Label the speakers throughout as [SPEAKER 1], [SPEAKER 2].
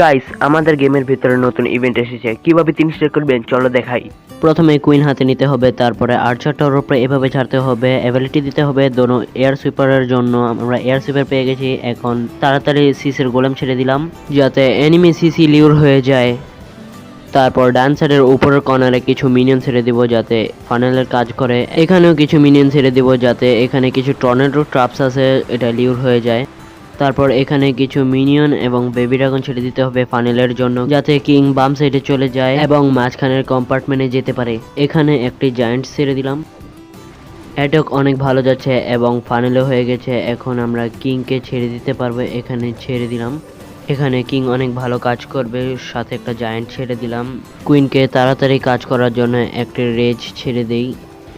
[SPEAKER 1] Guys আমাদের গেমের ভিতরে নতুন ইভেন্ট এসেছে। কীভাবে তিন স্টার করবেন? চলো দেখাই।
[SPEAKER 2] প্রথমে কুইন হাতে নিতে হবে, তারপরে আর্চারটার উপরে এভাবে ছাড়তে হবে অ্যাবিলিটি দিতে হবে, দোনো এয়ার সুইপারের জন্য। আমরা এয়ার সুইপার পেয়ে গেছি, এখন তাড়াতাড়ি সিসের গোলেম ছেড়ে দিলাম, যাতে এনিমি সিসি লিউর হয়ে যায়। তারপর ডান সাইডের উপরের কর্নারে কিছু মিনিয়ন ছেড়ে দিব, যাতে ফানেলের কাজ করে। এখানেও কিছু মিনিয়ন ছেড়ে দিব, যাতে এখানে কিছু টর্নেডো ট্রাপস আছে, এটা লিউর হয়ে যায়। তারপর এখানে কিছু মিনিয়ন এবং বেবি ড্রাগন ছেড়ে দিতে হবে ফানেলের জন্য, যাতে কিং বাম সাইডে চলে যায় এবং মাঝখানের কম্পার্টমেন্টে যেতে পারে। এখানে একটি জায়ান্ট ছেড়ে দিলাম। অ্যাটক অনেক ভালো যাচ্ছে এবং ফানেলও হয়ে গেছে। এখন আমরা কিংকে ছেড়ে দিতে পারব, এখানে ছেড়ে দিলাম। এখানে কিং অনেক ভালো কাজ করবে, সাথে একটা জায়ান্ট ছেড়ে দিলাম। কুইনকে তাড়াতাড়ি কাজ করার জন্য একটি রেজ ছেড়ে দেই।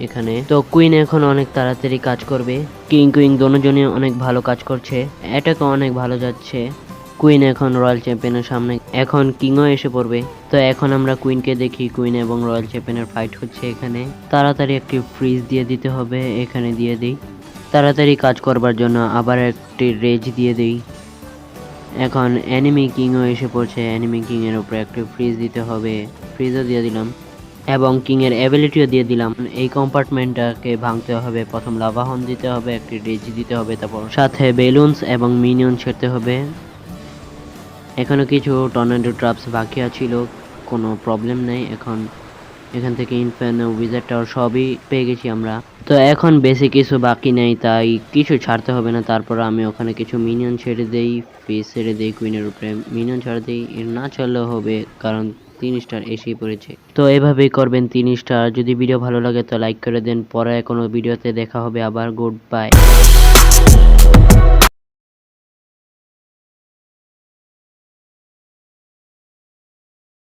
[SPEAKER 2] এখানে। তো কুইন এখন অনেক তাড়াতাড়ি কাজ করবে। কিং কুইং দুজনই অনেক ভালো কাজ করছে। অ্যাটাকও অনেক ভালো যাচ্ছে। কুইন এখন রয়্যাল চ্যাম্পিয়নের সামনে। এখন কিংও এসে পড়বে। তো এখন আমরা কুইনকে দেখি। কুইন এবং রয়্যাল চ্যাম্পিয়নের ফাইট হচ্ছে এখানে। তাড়াতাড়ি একটি ফ্রিজ দিয়ে দিতে হবে। এখানে দিয়ে দিই। তাড়াতাড়ি কাজ করবার জন্য আবার একটি রেজ দিয়ে দিই। এখন অ্যানিমি কিংও এসে পড়ছে। অ্যানিমি কিং এর উপরে একটি ফ্রিজ দিতে হবে। ফ্রিজও দিয়ে দিলাম। এবং কিং এর অ্যাবিলিটিও দিয়ে দিলাম। এই কম্পার্টমেন্টটাকে ভাঙতে হবে, প্রথম লাভাহন দিতে হবে, একটি রেজ দিতে হবে, তারপর সাথে বেলুনস এবং মিনিয়ন ছেড়তে হবে। এখনও কিছু টর্নেডো ট্রাপস বাকি আছিল, কোনো প্রবলেম নেই। এখন এখান থেকে ইনফ্যানো উইজার টাওয়ার সবই পেয়ে গেছি আমরা। তো এখন বেশি কিছু বাকি নেই, তাই কিছু ছাড়তে হবে না। তারপর আমি ওখানে কিছু মিনিয়ন ছেড়ে দেই ফেস ছেড়ে দেই কুইনের উপরে মিনিয়ন ছাড়ে দেই। না ছাড়লেও হবে, কারণ তিন স্টার এসেই পড়েছে। তো এভাবেই করবেন তিন স্টার। যদি ভিডিও ভালো লাগে তো লাইক করে দেন। পরে কোনো ভিডিওতে দেখা হবে। আবার গুড বাই